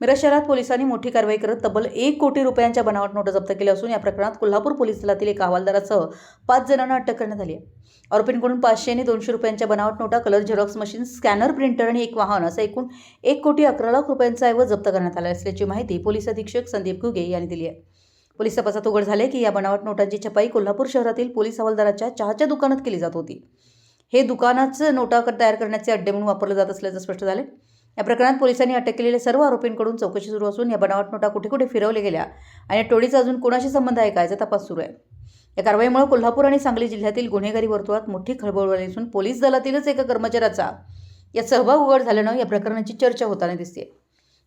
मिरज शहरात पोलिसांनी मोठी कारवाई करत तब्बल एक कोटी रुपयांच्या बनावट नोटा जप्त केल्या असून या प्रकरणात कोल्हापूर पोलीस दलातील एका हवालदारासह पाच जणांना अटक करण्यात आली आहे. आरोपींकडून पाचशे आणि दोनशे रुपयांच्या बनावट नोटा colour xerox machine scanner printer आणि एक वाहन असं एकूण एक कोटी अकरा लाख रुपयांचा ऐवज जप्त करण्यात आला असल्याची माहिती पोलीस अधीक्षक संदीप घुगे यांनी दिली आहे. पोलीस तपासात उघड झाले की या बनावट नोटांची छपाई कोल्हापूर शहरातील पोलीस हवालदाराच्या चहाच्या दुकानात केली जात होती. हे दुकानाच नोटा तयार करण्याचे अड्डे म्हणून वापरले जात असल्याचं स्पष्ट झाले या प्रकरणात पोलिसांनी अटक केलेल्या सर्व आरोपींकडून चौकशी सुरू असून या बनावट नोटा कुठे कुठे फिरवल्या गेल्या आणि टोळीचा अजून कोणाशी संबंध आहे का याचा तपास सुरू आहे. या कारवाईमुळे कोल्हापूर आणि सांगली जिल्ह्यातील गुन्हेगारी वर्तुळात मोठी खळबळ उडाली असून पोलीस दलातीलच एका कर्मचाऱ्याचा यात सहभाग उघड झाल्यानं या प्रकरणाची चर्चा होताना दिसते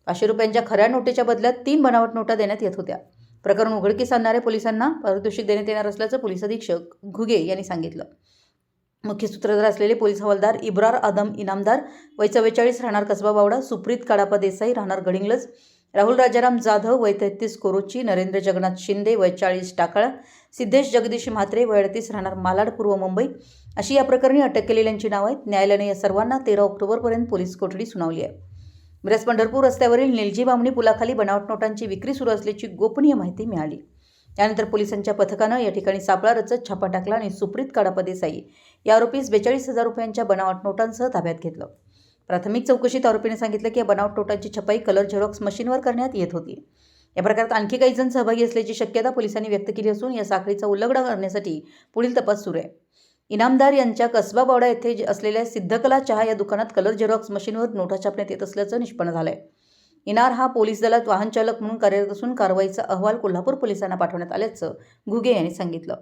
पाचशे रुपयांच्या खऱ्या नोटेच्या बदल्यात तीन बनावट नोटा देण्यात येत होत्या. प्रकरण उघडकीस आणणाऱ्या पोलिसांना पारितोषिक देण्यात येणार असल्याचं पोलीस अधीक्षक घुगे यांनी सांगितलं. मुख्य सूत्रधार असलेले पोलीस हवालदार इब्रार आदम इनामदार वय चव्वेचाळीस राहणार कसबा बावडा सुप्रीत काडापा देसाई राहणार गडिंगलज राहुल राजाराम जाधव वय तेहतीस कोरोची नरेंद्र जगन्नाथ शिंदे वय चाळीस टाकाळा सिद्धेश जगदीश म्हात्रे वय अडतीस राहणार मालाड पूर्व मुंबई. अशी या प्रकरणी अटक केलेल्यांची नावं आहेत. न्यायालयाने या सर्वांना तेरा ऑक्टोबरपर्यंत पोलीस कोठडी सुनावली आहे. मिरज पंढरपूर रस्त्यावरील निलजी बामणी पुलाखाली बनावट नोटांची विक्री सुरू असल्याची गोपनीय माहिती मिळाली. त्यानंतर पोलिसांच्या पथकानं या ठिकाणी सापळा रचत छापा टाकला आणि सुप्रीत काडापा देसाई या आरोपीस बेचाळीस हजार रुपयांच्या बनावट नोटांसह ताब्यात घेतलं. प्राथमिक चौकशीत आरोपीने सांगितलं की या बनावट नोटांची छपाई कलर झेरॉक्स मशीनवर करण्यात येत होती. या प्रकारात आणखी काही जण सहभागी असल्याची शक्यता पोलिसांनी व्यक्त केली असून या साखळीचा उल्लंघन करण्यासाठी पुढील तपास सुरू आहे. इनामदार यांच्या कसबा बावडा येथे जे- असलेल्या सिद्धकला चहा या दुकानात कलर झेरॉक्स मशीनवर नोटा छापण्यात येत असल्याचं निष्पन्न झालंय. इनार हा पोलीस दलात वाहन चालक म्हणून कार्यरत असून कारवाईचा अहवाल कोल्हापूर पोलिसांना पाठवण्यात आल्याचं घुगे यांनी सांगितलं.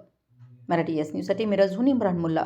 मराठी एस न्यूजसाठी मिरजहून इम्रान मुल्ला.